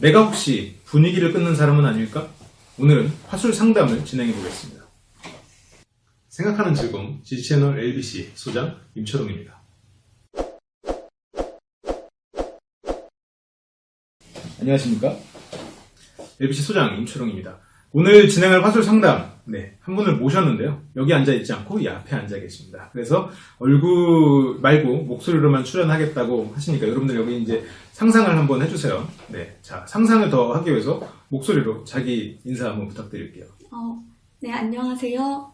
내가 혹시 분위기를 끊는 사람은 아닐까? 오늘은 화술 상담을 진행해 보겠습니다. 생각하는 즐거움 G채널 LBC 소장 임철웅입니다. 안녕하십니까? LBC 소장 임철웅입니다. 오늘 진행할 화술 상담, 네, 한 분을 모셨는데요. 여기 앉아 있지 않고 이 앞에 앉아 계십니다. 그래서 얼굴 말고 목소리로만 출연하겠다고 하시니까 여러분들 여기 이제 상상을 한번 해주세요. 네, 자, 상상을 더 하기 위해서 목소리로 자기 인사 한번 부탁드릴게요. 어, 네, 안녕하세요.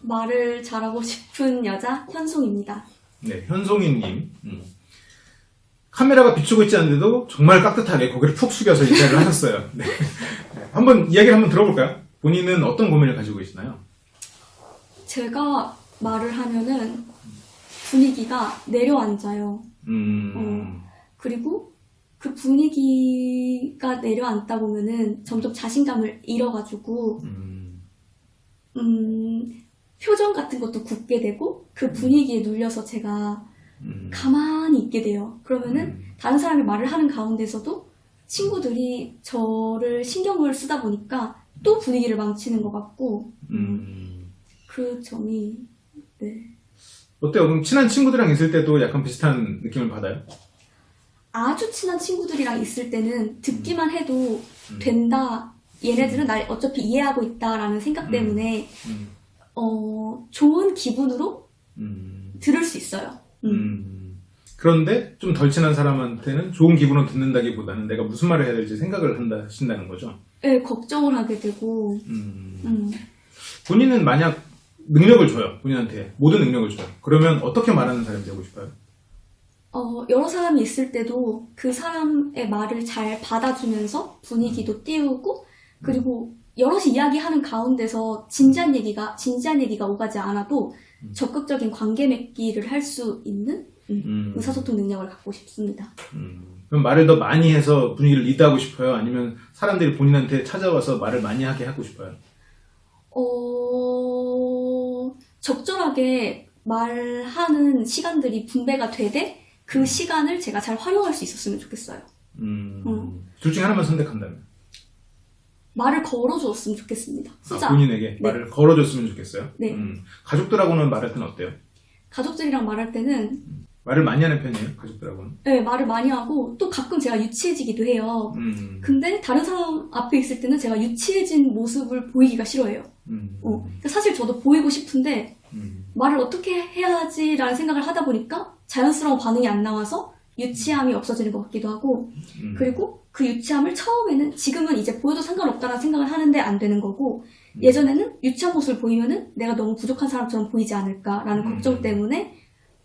말을 잘하고 싶은 여자 현송입니다. 네, 현송이님. 음. 카메라가 비추고 있지 않는데도 정말 깍듯하게 고개를 푹 숙여서 인사를 하셨어요. 네. 네, 한번 이야기를 한번 들어볼까요? 본인은 어떤 고민을 가지고 계시나요? 제가 말을 하면은 분위기가 내려앉아요. 음, 그리고 그 분위기가 내려앉다 보면은 점점 자신감을 잃어가지고, 음, 음, 표정 같은 것도 굳게 되고, 그 분위기에 눌려서 제가 음, 가만히 있게 돼요. 그러면은 음, 다른 사람이 말을 하는 가운데서도 친구들이 저를 신경을 쓰다 보니까 또 분위기를 망치는 것 같고 음. 그 점이 네. 어때요? 그럼 친한 친구들이랑 있을 때도 약간 비슷한 느낌을 받아요? 아주 친한 친구들이랑 있을 때는 듣기만 해도 음. 된다. 얘네들은 날 어차피 이해하고 있다라는 생각 음. 때문에 음, 어, 좋은 기분으로 음, 들을 수 있어요. 음. 음. 그런데 좀 덜 친한 사람한테는 좋은 기분으로 듣는다기보다는 내가 무슨 말을 해야 될지 생각을 한다 하신다는 거죠. 네, 걱정을 하게 되고 음. 음. 본인은 만약 능력을 줘요. 본인한테 모든 능력을 줘요. 그러면 어떻게 말하는 사람이 되고 싶어요? 어, 여러 사람이 있을 때도 그 사람의 말을 잘 받아주면서 분위기도 띄우고, 그리고 여럿이 이야기하는 가운데서 진지한 얘기가, 진지한 얘기가 오가지 않아도 음. 적극적인 관계 맺기를 할 수 있는 음, 음. 의사소통 능력을 갖고 싶습니다. 음. 그럼 말을 더 많이 해서 분위기를 리드하고 싶어요? 아니면 사람들이 본인한테 찾아와서 말을 많이 하게 하고 싶어요? 어, 적절하게 말하는 시간들이 분배가 되되, 그 시간을 제가 잘 활용할 수 있었으면 좋겠어요. 음. 음. 둘 중에 하나만 선택한다면? 말을 걸어주었으면 좋겠습니다. 아, 본인에게 말을 걸어줬으면 좋겠어요? 네. 음. 가족들하고는 말할 때는 어때요? 가족들이랑 말할 때는 말을 많이 하는 편이에요, 가족들하고는? 네, 말을 많이 하고 또 가끔 제가 유치해지기도 해요. 음. 근데 다른 사람 앞에 있을 때는 제가 유치해진 모습을 보이기가 싫어해요. 음. 어, 그러니까 사실 저도 보이고 싶은데 음. 말을 어떻게 해야 하지라는 생각을 하다 보니까 자연스러운 반응이 안 나와서 유치함이 없어지는 것 같기도 하고 음. 그리고 그 유치함을 처음에는 지금은 이제 보여도 상관없다라는 생각을 하는데 안 되는 거고 음. 예전에는 유치한 모습을 보이면은 내가 너무 부족한 사람처럼 보이지 않을까라는 음. 걱정 때문에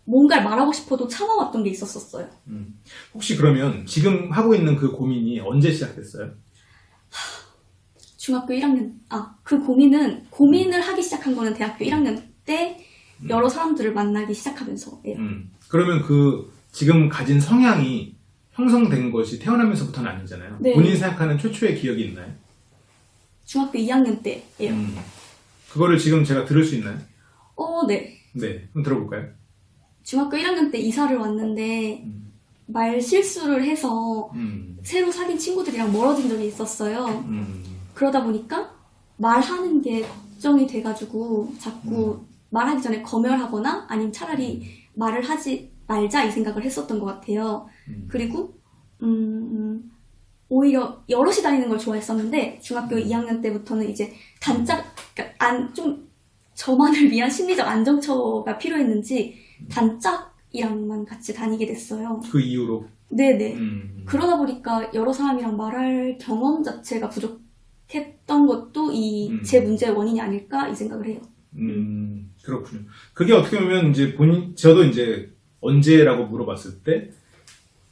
뭔가를 말하고 싶어도 참아왔던 게 있었었어요. 음. 혹시 그러면 지금 하고 있는 그 고민이 언제 시작됐어요? 중학교 1학년, 아, 그 고민은, 고민을 하기 시작한 거는 대학교 1학년 때 여러 사람들을 만나기 시작하면서예요. 음. 그러면 그 지금 가진 성향이 형성된 것이 태어나면서부터는 아니잖아요. 네. 본인 생각하는 최초의 기억이 있나요? 중학교 2학년 때예요. 음. 그거를 지금 제가 들을 수 있나요? 어, 네. 네, 한번 들어볼까요? 중학교 1학년 때 이사를 왔는데 음. 말 실수를 해서 음. 새로 사귄 친구들이랑 멀어진 적이 있었어요. 음. 그러다 보니까 말하는 게 걱정이 돼가지고 자꾸 말하기 전에 검열하거나 아니면 차라리 말을 하지 말자 이 생각을 했었던 것 같아요. 음. 그리고 음, 오히려 여럿이 다니는 걸 좋아했었는데 중학교 2학년 때부터는 이제 단짝 그러니까 안, 좀 저만을 위한 심리적 안정처가 필요했는지 단짝이랑만 같이 다니게 됐어요. 그 이후로. 네네. 음. 그러다 보니까 여러 사람이랑 말할 경험 자체가 부족했던 것도 이 음. 제 문제의 원인이 아닐까 이 생각을 해요. 음, 그렇군요. 그게 어떻게 보면 이제 본인, 저도 이제 언제라고 물어봤을 때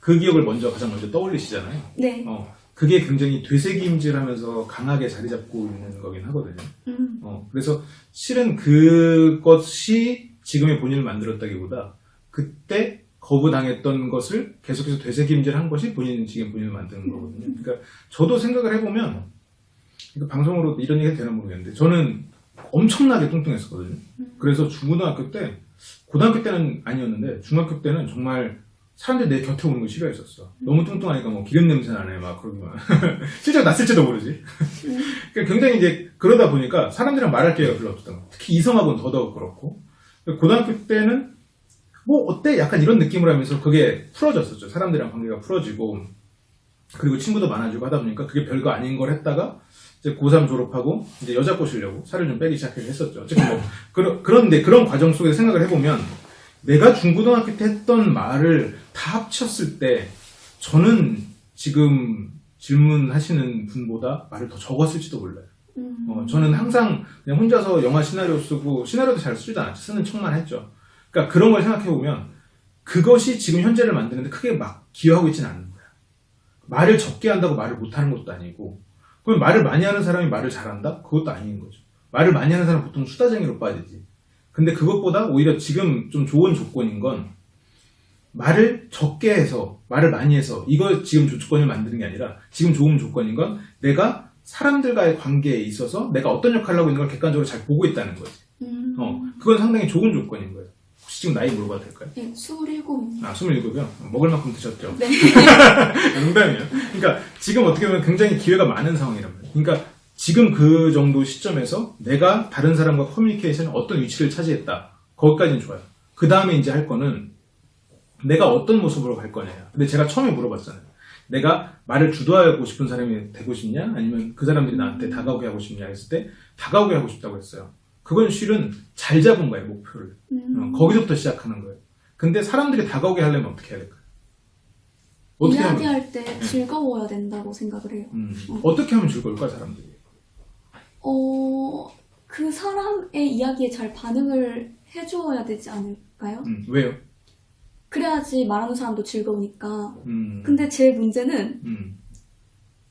그 기억을 먼저 가장 먼저 떠올리시잖아요. 네. 어, 그게 굉장히 되새김질 하면서 강하게 자리 잡고 있는 거긴 하거든요. 음, 어, 그래서 실은 그것이 지금의 본인을 만들었다기보다 그때 거부당했던 것을 계속해서 되새김질한 것이 본인 지금 본인을 만드는 거거든요. 그러니까 저도 생각을 해보면 방송으로 이런 얘기가 되나 모르겠는데 저는 엄청나게 뚱뚱했었거든요. 그래서 중고등학교 때 고등학교 때는 아니었는데 중학교 때는 정말 사람들이 내 곁에 오는 거 싫어했었어. 너무 뚱뚱하니까 뭐 기름 냄새 나네 막 그러기만. 실제로 났을지도 모르지. 그러니까 굉장히 이제 그러다 보니까 사람들이랑 말할 기회가 별로 없었던 거야. 특히 이성하고는 더더욱 그렇고. 고등학교 때는 뭐 어때? 약간 이런 느낌을 하면서 그게 풀어졌었죠. 사람들이랑 관계가 풀어지고 그리고 친구도 많아지고 하다 보니까 그게 별거 아닌 걸 했다가 이제 고3 졸업하고 이제 여자 꼬시려고 살을 좀 빼기 시작하긴 했었죠. 어쨌든 뭐 그러, 그런데 그런 과정 속에서 생각을 해보면 내가 중고등학교 때 했던 말을 다 합쳤을 때 저는 지금 질문하시는 분보다 말을 더 적었을지도 몰라요. 음. 어, 저는 항상 그냥 혼자서 영화 시나리오 쓰고 시나리오도 잘 쓰지도 않았죠. 쓰는 척만 했죠. 그러니까 그런 걸 생각해 보면 그것이 지금 현재를 만드는데 크게 막 기여하고 있지는 않는 거야. 말을 적게 한다고 말을 못하는 것도 아니고 그럼 말을 많이 하는 사람이 말을 잘한다? 그것도 아닌 거죠. 말을 많이 하는 사람은 보통 수다쟁이로 빠지지. 근데 그것보다 오히려 지금 좀 좋은 조건인 건 말을 적게 해서 말을 많이 해서 이거 지금 조건을 만드는 게 아니라 지금 좋은 조건인 건 내가 사람들과의 관계에 있어서 내가 어떤 역할을 하고 있는 걸 객관적으로 잘 보고 있다는 거지. 음. 어, 그건 상당히 좋은 조건인 거예요. 혹시 지금 나이 물어봐도 될까요? 예, 27입니다. 아, 27이요? 먹을 만큼 드셨죠? 네. 농담이에요. 그러니까 지금 어떻게 보면 굉장히 기회가 많은 상황이란 말이에요. 그러니까 지금 그 정도 시점에서 내가 다른 사람과 커뮤니케이션에 어떤 위치를 차지했다. 거기까지는 좋아요. 그 다음에 이제 할 거는 내가 어떤 모습으로 갈 거냐. 근데 제가 처음에 물어봤잖아요. 내가 말을 주도하고 싶은 사람이 되고 싶냐? 아니면 그 사람들이 나한테 다가오게 하고 싶냐 했을 때 다가오게 하고 싶다고 했어요. 그건 실은 잘 잡은 거예요, 목표를. 음. 어, 거기서부터 시작하는 거예요. 근데 사람들이 다가오게 하려면 어떻게 해야 될까요? 어떻게 이야기할 때 즐거워야 된다고 생각을 해요. 음, 어 떻게 하면 즐거울까, 사람들이? 어, 그 사람의 이야기에 잘 반응을 해주어야 되지 않을까요? 음, 왜요? 그래야지 말하는 사람도 즐거우니까. 음, 근데 제 문제는 음,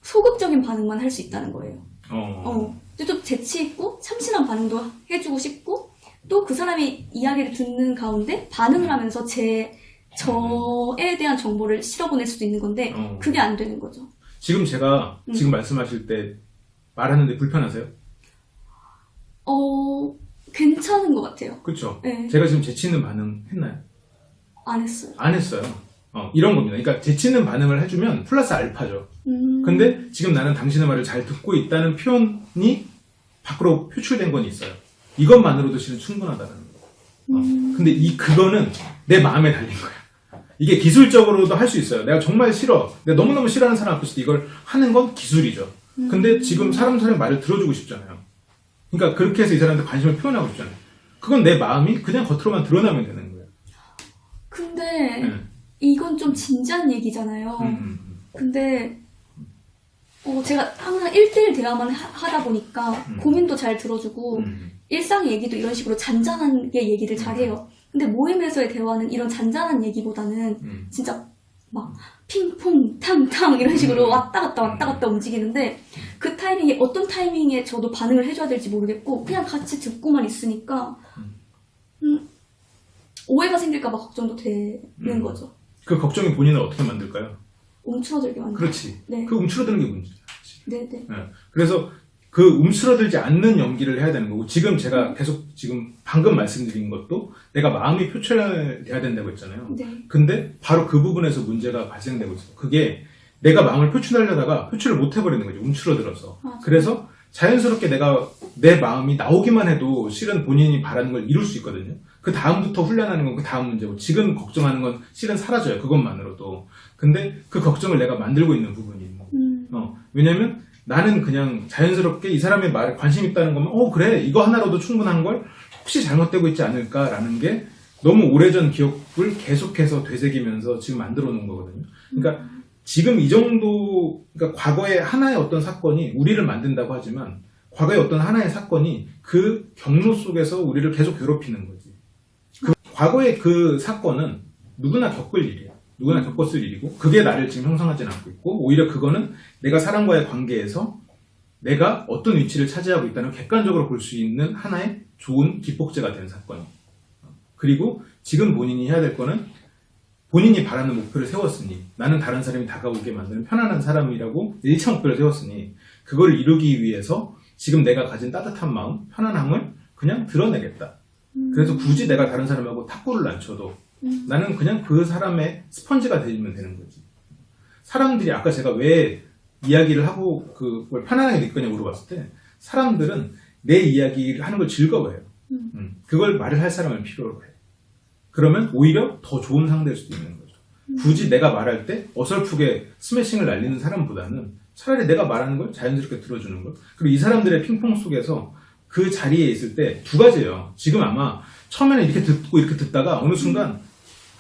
소극적인 반응만 할 수 있다는 거예요. 어, 어. 근데 좀 재치 있고 참신한 반응도 해주고 싶고 또 그 사람이 이야기를 듣는 가운데 반응을 하면서 제 저에 대한 정보를 실어보낼 수도 있는 건데 어. 그게 안 되는 거죠. 지금 제가 음. 지금 말씀하실 때 말하는데 불편하세요? 어 괜찮은 것 같아요. 그쵸? 네, 제가 지금 재치 있는 반응 했나요? 안 했어요. 안 했어요. 어, 이런 겁니다. 그러니까 재치 있는 반응을 해주면 플러스 알파죠. 음, 근데 지금 나는 당신의 말을 잘 듣고 있다는 표현이 밖으로 표출된 건 있어요. 이것만으로도 실은 충분하다는 거예요. 어, 음. 근데 이 그거는 내 마음에 달린 거야. 이게 기술적으로도 할 수 있어요. 내가 정말 싫어. 내가 너무너무 싫어하는 사람 앞에서 이걸 하는 건 기술이죠. 근데 지금 사람 사람 말을 들어주고 싶잖아요. 그러니까 그렇게 해서 이 사람한테 관심을 표현하고 싶잖아요. 그건 내 마음이 그냥 겉으로만 드러나면 되는 거예요. 근데 음. 이건 좀 진지한 얘기잖아요. 음, 음, 근데 어, 제가 항상 1대1 대화만 하, 다 보니까 음. 고민도 잘 들어주고 음. 일상 얘기도 이런 식으로 잔잔하게 얘기를 잘해요. 근데 모임에서의 대화는 이런 잔잔한 얘기보다는 음. 진짜 막 핑퐁 탕탕 이런 식으로 음. 왔다 갔다 왔다 갔다 움직이는데 그 타이밍에 어떤 타이밍에 저도 반응을 해줘야 될지 모르겠고 그냥 같이 듣고만 있으니까 음, 오해가 생길까봐 걱정도 되는 음. 거죠. 그 걱정이 본인을 어떻게 만들까요? 움츠러들게 만들. 그렇지. 네, 그 움츠러드는 게 문제야. 네, 네. 예. 그래서 그 움츠러들지 않는 연기를 해야 되는 거고 지금 제가 계속 지금 방금 말씀드린 것도 내가 마음이 표출돼야 된다고 했잖아요. 네. 근데 바로 그 부분에서 문제가 발생되고 있어요. 그게 내가 마음을 표출하려다가 표출을 못 해버리는 거죠. 움츠러들어서. 맞아요. 그래서 자연스럽게 내가 내 마음이 나오기만 해도 실은 본인이 바라는 걸 이룰 수 있거든요. 그 다음부터 훈련하는 건 그 다음 문제고 지금 걱정하는 건 실은 사라져요. 그것만으로도. 근데 그 걱정을 내가 만들고 있는 부분이. 음, 어, 왜냐면 나는 그냥 자연스럽게 이 사람의 말에 관심 있다는 거면, 어, 그래, 이거 하나로도 충분한 걸 혹시 잘못되고 있지 않을까라는 게 너무 오래전 기억을 계속해서 되새기면서 지금 만들어 놓은 거거든요. 그러니까 지금 이 정도, 그러니까 과거의 하나의 어떤 사건이 우리를 만든다고 하지만 과거의 어떤 하나의 사건이 그 경로 속에서 우리를 계속 괴롭히는 거지. 그 과거의 그 사건은 누구나 겪을 일이야. 누구나 겪었을 일이고 그게 나를 지금 형성하지는 않고 있고 오히려 그거는 내가 사람과의 관계에서 내가 어떤 위치를 차지하고 있다는 걸 객관적으로 볼 수 있는 하나의 좋은 기폭제가 된 사건이에요. 그리고 지금 본인이 해야 될 거는 본인이 바라는 목표를 세웠으니 나는 다른 사람이 다가오게 만드는 편안한 사람이라고 1차 목표를 세웠으니 그걸 이루기 위해서 지금 내가 가진 따뜻한 마음, 편안함을 그냥 드러내겠다. 음. 그래서 굳이 내가 다른 사람하고 탁구를 안 쳐도 음. 나는 그냥 그 사람의 스펀지가 되면 되는 거지. 사람들이 아까 제가 왜 이야기를 하고 그걸 편안하게 느끼냐 물어봤을 때 사람들은 내 이야기를 하는 걸 즐거워해요. 음. 음, 그걸 말을 할 사람을 필요로 해. 그러면 오히려 더 좋은 상대일 수도 있는 거죠. 굳이 내가 말할 때 어설프게 스매싱을 날리는 사람보다는 차라리 내가 말하는 걸 자연스럽게 들어주는 것. 그리고 이 사람들의 핑퐁 속에서 그 자리에 있을 때 두 가지예요. 지금 아마 처음에는 이렇게 듣고 이렇게 듣다가 어느 순간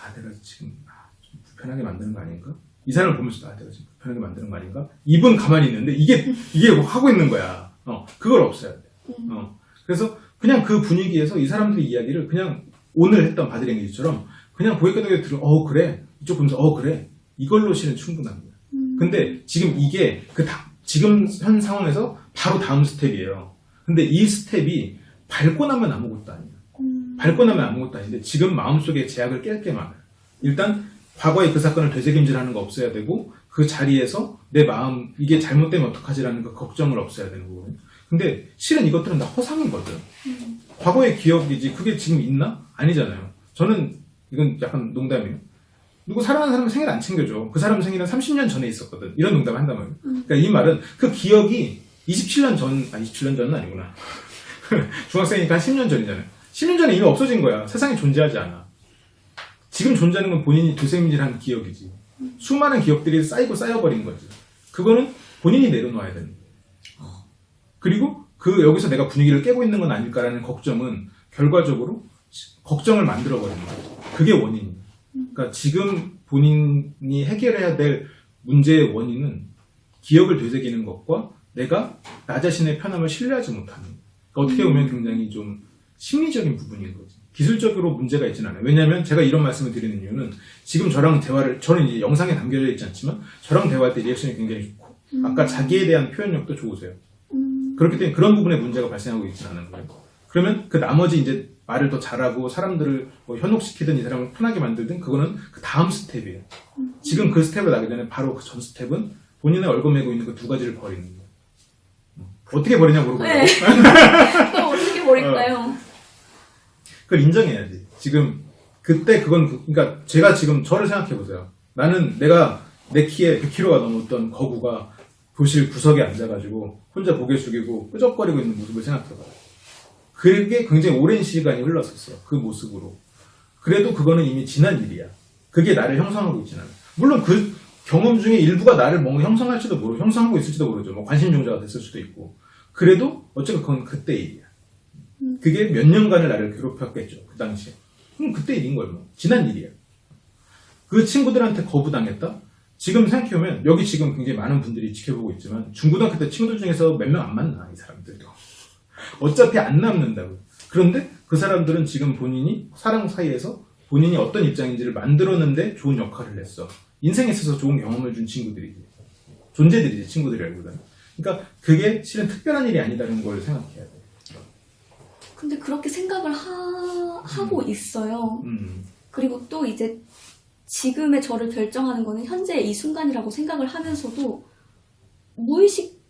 아 내가 지금 아, 좀 불편하게 만드는 거 아닌가? 이 사람을 보면서 아 내가 지금 불편하게 만드는 거 아닌가? 입은 가만히 있는데 이게 이게 뭐 하고 있는 거야. 어 그걸 없애야 돼. 음. 어 그래서 그냥 그 분위기에서 이 사람들의 이야기를 그냥 오늘 했던 바디랭귀지처럼 그냥 고객과도에 들어 어 그래 이쪽 보면서 어 그래 이걸로 실은 충분합니다. 음. 근데 지금 이게 그 다, 지금 현 상황에서 바로 다음 스텝이에요. 근데 이 스텝이 밟고 나면 아무것도 아니야. 음. 밟고 나면 아무것도 아닌데 지금 마음속에 제약을 깰 게 많아요. 일단 과거의 그 사건을 되새김질하는 거 없어야 되고 그 자리에서 내 마음 이게 잘못되면 어떡하지라는 그 걱정을 없애야 되는 거거든요. 근데 실은 이것들은 다 허상이거든. 음. 과거의 기억이지 그게 지금 있나? 아니잖아요. 저는 이건 약간 농담이에요. 누구 사랑하는 사람 생일 안 챙겨줘. 그 사람 생일은 30년 전에 있었거든. 이런 농담을 한단 말이에요. 음. 그러니까 이 말은 그 기억이 27년 전, 아 27년 전은 아니구나. 중학생이니까 한 10년 전이잖아요. 10년 전에 이미 없어진 거야. 세상에 존재하지 않아. 지금 존재하는 건 본인이 되새김질한 기억이지. 수많은 기억들이 쌓이고 쌓여버린 거지. 그거는 본인이 내려놓아야 되는 거예요. 그리고 그 여기서 내가 분위기를 깨고 있는 건 아닐까라는 걱정은 결과적으로 걱정을 만들어 버리는 거예요. 그게 원인이에요. 그러니까 지금 본인이 해결해야 될 문제의 원인은 기억을 되새기는 것과 내가 나 자신의 편함을 신뢰하지 못하는 것. 그러니까 어떻게 보면 굉장히 좀 심리적인 부분인 거지. 기술적으로 문제가 있지는 않아요. 왜냐하면 제가 이런 말씀을 드리는 이유는 지금 저랑 대화를 저는 이제 영상에 담겨져 있지 않지만 저랑 대화할 때 리액션이 굉장히 좋고 아까 자기에 대한 표현력도 좋으세요. 음. 그렇기 때문에 그런 부분에 문제가 발생하고 있지는 않은 거예요. 그러면 그 나머지 이제 말을 더 잘하고 사람들을 뭐 현혹시키든 이 사람을 편하게 만들든 그거는 그 다음 스텝이에요. 지금 그 스텝을 나기 전에 바로 그 전 스텝은 본인의 얼굴매고 있는 그 두 가지를 버리는 거예요. 어떻게 버리냐 물어보려고. 네. 그럼 어떻게 버릴까요? 그걸 인정해야지. 지금 그때 그건 그- 그러니까 제가 지금 저를 생각해 보세요. 나는 내가 내 키에 100kg가 넘었던 거구가 교실 구석에 앉아가지고 혼자 고개 숙이고 끄적거리고 있는 모습을 생각해봐요. 그게 굉장히 오랜 시간이 흘렀었어. 그 모습으로. 그래도 그거는 이미 지난 일이야. 그게 나를 형성하고 있지는 않아. 물론 그 경험 중에 일부가 나를 뭔가 형성할지도 모르고 형성하고 있을지도 모르죠. 뭐 관심 종자가 됐을 수도 있고. 그래도 어쨌든 그건 그때 일이야. 그게 몇 년간을 나를 괴롭혔겠죠. 그 당시에. 그럼 그때 일인 거예요. 뭐. 지난 일이야. 그 친구들한테 거부당했다? 지금 생각해보면 여기 지금 굉장히 많은 분들이 지켜보고 있지만 중고등학교 때 친구들 중에서 몇 명 안 만나 이 사람들도. 어차피 안 남는다고. 그런데 그 사람들은 지금 본인이 사랑 사이에서 본인이 어떤 입장인지를 만들었는데 좋은 역할을 했어. 인생에 있어서 좋은 경험을 준 친구들이지. 존재들이지 친구들이라기보다는. 그러니까 그게 실은 특별한 일이 아니다는 걸 생각해야 돼. 근데 그렇게 생각을 하, 하고 있어요. 음. 그리고 또 이제 지금의 저를 결정하는 거는 현재 이 순간이라고 생각을 하면서도 무의식적으로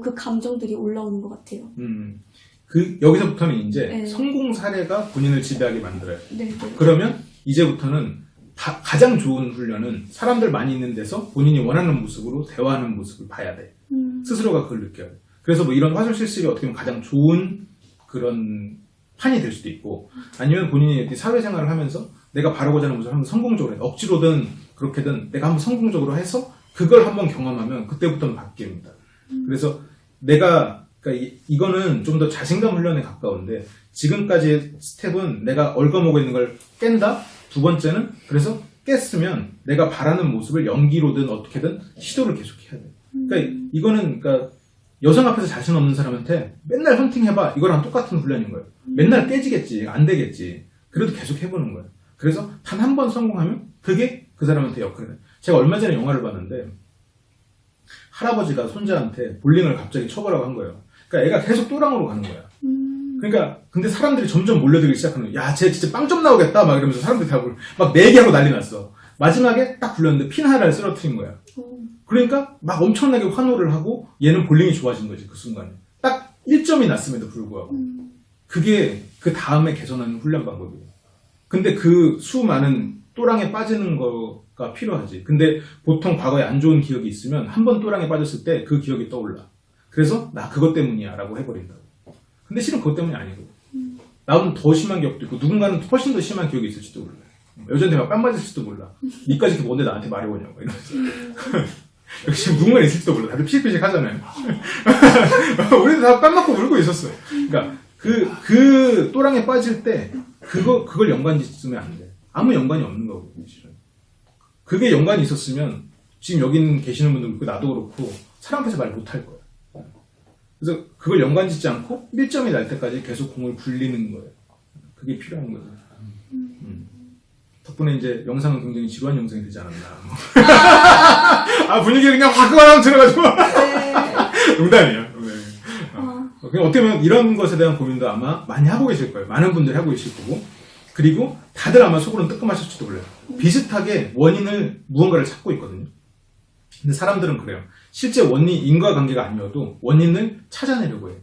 그 감정들이 올라오는 것 같아요. 음. 그 여기서부터는 이제 네. 성공 사례가 본인을 지배하게 만들어요 네, 네. 그러면 이제부터는 다- 가장 좋은 훈련은 사람들 많이 있는 데서 본인이 원하는 모습으로 대화하는 모습을 봐야 돼. 음, 스스로가 그걸 느껴야 돼. 그래서 뭐 이런 화술 실습이 어떻게 보면 가장 좋은 그런 판이 될 수도 있고 아니면 본인이 사회생활을 하면서 내가 바라고자 하는 모습을 한번 성공적으로 해. 억지로든 그렇게든 내가 한번 성공적으로 해서 그걸 한번 경험하면 그때부터는 바뀝니다. 그래서 내가 그러니까 이, 이거는 좀 더 자신감 훈련에 가까운데 지금까지의 스텝은 내가 얽어먹고 있는 걸 깬다. 두 번째는 그래서 깼으면 내가 바라는 모습을 연기로든 어떻게든 시도를 계속해야 돼. 그러니까 이거는 그러니까 여성 앞에서 자신 없는 사람한테 맨날 헌팅 해봐 이거랑 똑같은 훈련인 거예요. 맨날 깨지겠지 안 되겠지. 그래도 계속 해보는 거예요. 그래서 단 한 번 성공하면 그게 그 사람한테 역할이 돼. 제가 얼마 전에 영화를 봤는데 할아버지가 손자한테 볼링을 갑자기 쳐보라고 한 거예요. 그러니까 애가 계속 또랑으로 가는 거야. 음, 그러니까 근데 사람들이 점점 몰려들기 시작하는 거야. 야, 쟤 진짜 빵 좀 나오겠다 막 이러면서 사람들이 다막 내기하고 난리 났어. 마지막에 딱 굴렸는데 핀 하나를 쓰러뜨린 거야. 어, 그러니까 막 엄청나게 환호를 하고 얘는 볼링이 좋아진 거지 그 순간에. 딱 1점이 났음에도 불구하고. 음, 그게 그 다음에 개선하는 훈련 방법이에요. 근데 그 수많은 또랑에 빠지는 거가 필요하지. 근데 보통 과거에 안 좋은 기억이 있으면 한 번 또랑에 빠졌을 때 그 기억이 떠올라. 그래서 나 그것 때문이야 라고 해버린다고. 근데 실은 그것 때문이 아니고. 나보다 더 심한 기억도 있고 누군가는 훨씬 더 심한 기억이 있을지도 몰라. 여자한테 막 뺨 맞을지도 몰라. 니까지 그 뭔데 나한테 말이 오냐고 이러면서. 역시 누군가 있을지도 몰라. 다들 피식피식 하잖아요. 우리도 다 뺨 맞고 울고 있었어요. 그러니까 그, 그 또랑에 빠질 때 그거, 그걸 연관 짓으면 안 돼. 아무 연관이 없는 거고, 실은. 그게 연관이 있었으면 지금 여기 있는 계시는 분들 그렇고 나도 그렇고 사람 앞에서 말 못 할 거야. 그래서 그걸 연관 짓지 않고 1점이 날 때까지 계속 공을 굴리는 거예요. 그게 필요한 거죠. 음. 덕분에 이제 영상은 굉장히 지루한 영상이 되지 않았나. 아, 분위기 그냥 화끈하게 들어가지고. 농담이에요. 그냥 어떻게 보면 이런 것에 대한 고민도 아마 많이 하고 계실 거예요. 많은 분들이 하고 계실 거고. 그리고 다들 아마 속으로는 뜨끔하실지도 몰라요. 비슷하게 원인을 무언가를 찾고 있거든요. 근데 사람들은 그래요. 실제 원인, 인과관계가 아니어도 원인을 찾아내려고 해요.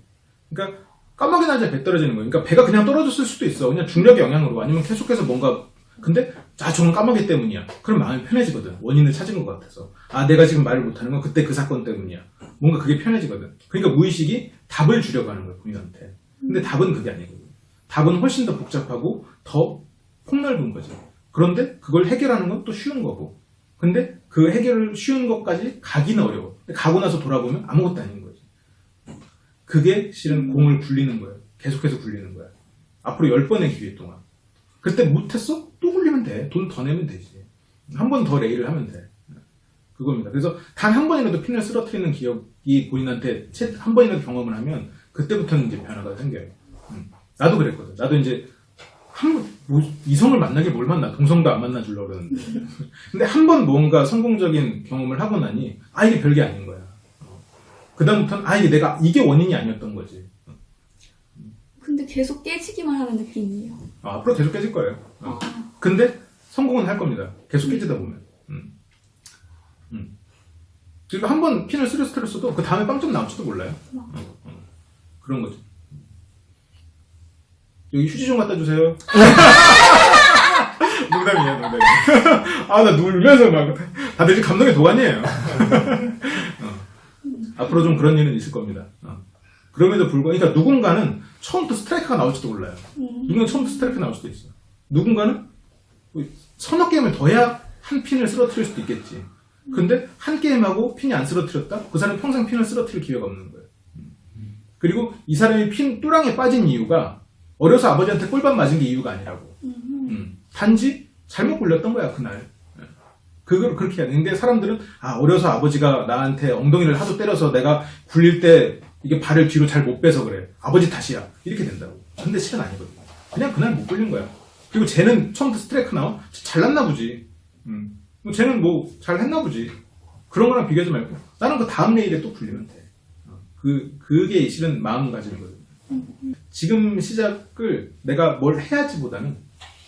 그러니까 까마귀 날짜 배 떨어지는 거예요. 그러니까 배가 그냥 떨어졌을 수도 있어. 그냥 중력의 영향으로 아니면 계속해서 뭔가 근데 아 저건 까마귀 때문이야. 그럼 마음이 편해지거든. 원인을 찾은 것 같아서. 아 내가 지금 말을 못하는 건 그때 그 사건 때문이야. 뭔가 그게 편해지거든. 그러니까 무의식이 답을 주려고 하는 거예요. 본인한테. 근데 답은 그게 아니거든요. 답은 훨씬 더 복잡하고 더 폭넓은 거죠. 그런데 그걸 해결하는 건 또 쉬운 거고. 근데 그 해결을 쉬운 것까지 가기는 어려워. 가고 나서 돌아보면 아무것도 아닌 거지. 그게 실은 공을 굴리는 거예요. 계속해서 굴리는 거야. 앞으로 10번의 기회 동안. 그때 못했어? 또 굴리면 돼. 돈 더 내면 되지. 한 번 더 레이를 하면 돼. 그겁니다. 그래서 단 한 번이라도 핀을 쓰러뜨리는 기억 이 본인한테 채- 한 번이라도 경험을 하면 그때부터는 이제 변화가 생겨요. 음. 나도 그랬거든. 나도 이제 한 번, 뭐, 이성을 만나게 뭘 만나? 동성도 안 만나 주려고 그러는데. 근데 한 번 뭔가 성공적인 경험을 하고 나니, 아, 이게 별게 아닌 거야. 어. 그 다음부터는, 아, 이게 내가, 이게 원인이 아니었던 거지. 근데 계속 깨지기만 하는 느낌이에요. 아, 앞으로 계속 깨질 거예요. 어. 아, 근데 성공은 할 겁니다. 계속 깨지다 보면. 음. 음. 그리고 한번 핀을 쓰러뜨렸어도 그 다음에 빵점 나올지도 몰라요. 어, 어. 그런 거죠. 여기 휴지 좀 갖다 주세요. 농담이에요, 농담이에요. 아, 나 울면서 막, 다들 지금 감동의 도가니에요. 어. 앞으로 좀 그런 일은 있을 겁니다. 어. 그럼에도 불구하고, 그러니까 누군가는 처음부터 스트라이크가 나올지도 몰라요. 음, 누군가 처음부터 스트라이크 나올 수도 있어. 누군가는 뭐 서너 게임을 더 해야 한 핀을 쓰러뜨릴 수도 있겠지. 근데 한 게임하고 핀이 안 쓰러뜨렸다? 그 사람이 평생 핀을 쓰러뜨릴 기회가 없는 거예요. 그리고 이 사람이 핀 뚜랑에 빠진 이유가 어려서 아버지한테 꿀밤 맞은 게 이유가 아니라고. 음, 음. 단지 잘못 굴렸던 거야 그날. 예. 그걸 그렇게 해야 돼. 근데 사람들은 아 어려서 아버지가 나한테 엉덩이를 하도 때려서 내가 굴릴 때 이게 발을 뒤로 잘 못 빼서 그래. 아버지 탓이야. 이렇게 된다고. 근데 실은 아니거든. 그냥 그날 못 굴린 거야. 그리고 쟤는 처음부터 스트라이크 나와 잘났나 보지. 음. 뭐 쟤는 뭐 잘했나 보지. 그런 거랑 비교하지 말고 나는 그 다음 레일에 또 굴리면 돼. 어. 그 그게 실은 마음가짐인 거거든. 지금 시작을 내가 뭘 해야지보다는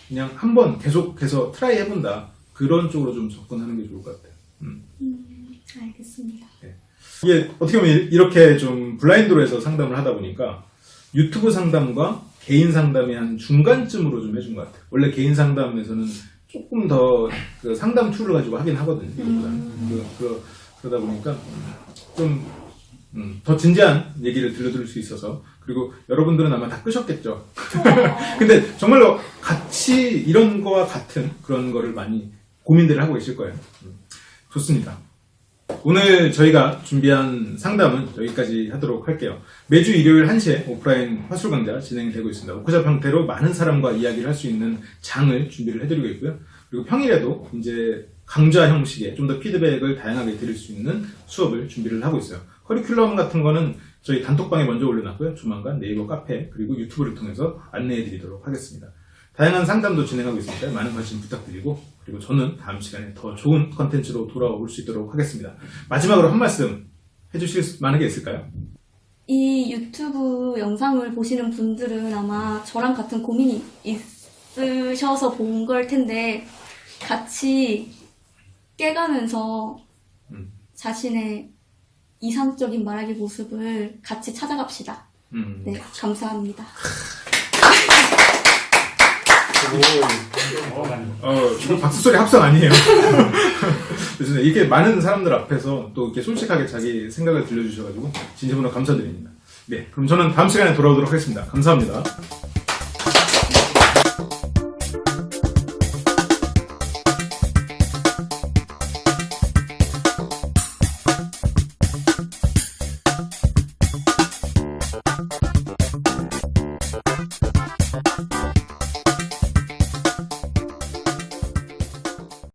그냥 한번 계속해서 트라이 해본다. 그런 쪽으로 좀 접근하는 게 좋을 것 같아요. 음. 음, 알겠습니다. 이게 어떻게 보면 이렇게 좀 블라인드로 해서 상담을 하다 보니까 유튜브 상담과 개인 상담이 한 중간쯤으로 좀 해준 것 같아요. 원래 개인 상담에서는 조금 더 그 상담 툴을 가지고 하긴 하거든요. 이거보다는. 그, 그, 그러다 보니까 좀, 음, 더 진지한 얘기를 들려드릴 수 있어서 그리고 여러분들은 아마 다 끄셨겠죠. 근데 정말로 같이 이런 거와 같은 그런 거를 많이 고민들을 하고 계실 거예요. 음, 좋습니다. 오늘 저희가 준비한 상담은 여기까지 하도록 할게요. 매주 일요일 1시에 오프라인 화술 강좌 진행이 되고 있습니다. 워크숍 형태로 많은 사람과 이야기를 할 수 있는 장을 준비를 해드리고 있고요. 그리고 평일에도 이제 강좌 형식의 좀 더 피드백을 다양하게 드릴 수 있는 수업을 준비를 하고 있어요. 커리큘럼 같은 거는 저희 단톡방에 먼저 올려놨고요. 조만간 네이버 카페 그리고 유튜브를 통해서 안내해 드리도록 하겠습니다. 다양한 상담도 진행하고 있으니까 많은 관심 부탁드리고 그리고 저는 다음 시간에 더 좋은 컨텐츠로 돌아올 수 있도록 하겠습니다. 마지막으로 한 말씀 해주실 만한 게 있을까요? 이 유튜브 영상을 보시는 분들은 아마 저랑 같은 고민이 있으셔서 본 걸 텐데 같이 깨가면서 음. 자신의 이상적인 말하기 모습을 같이 찾아갑시다. 음, 네, 감사합니다. 어, 이거 박수 소리 합성 아니에요. 그래서 이렇게 많은 사람들 앞에서 또 이렇게 솔직하게 자기 생각을 들려주셔가지고 진심으로 감사드립니다. 네, 그럼 저는 다음 시간에 돌아오도록 하겠습니다. 감사합니다.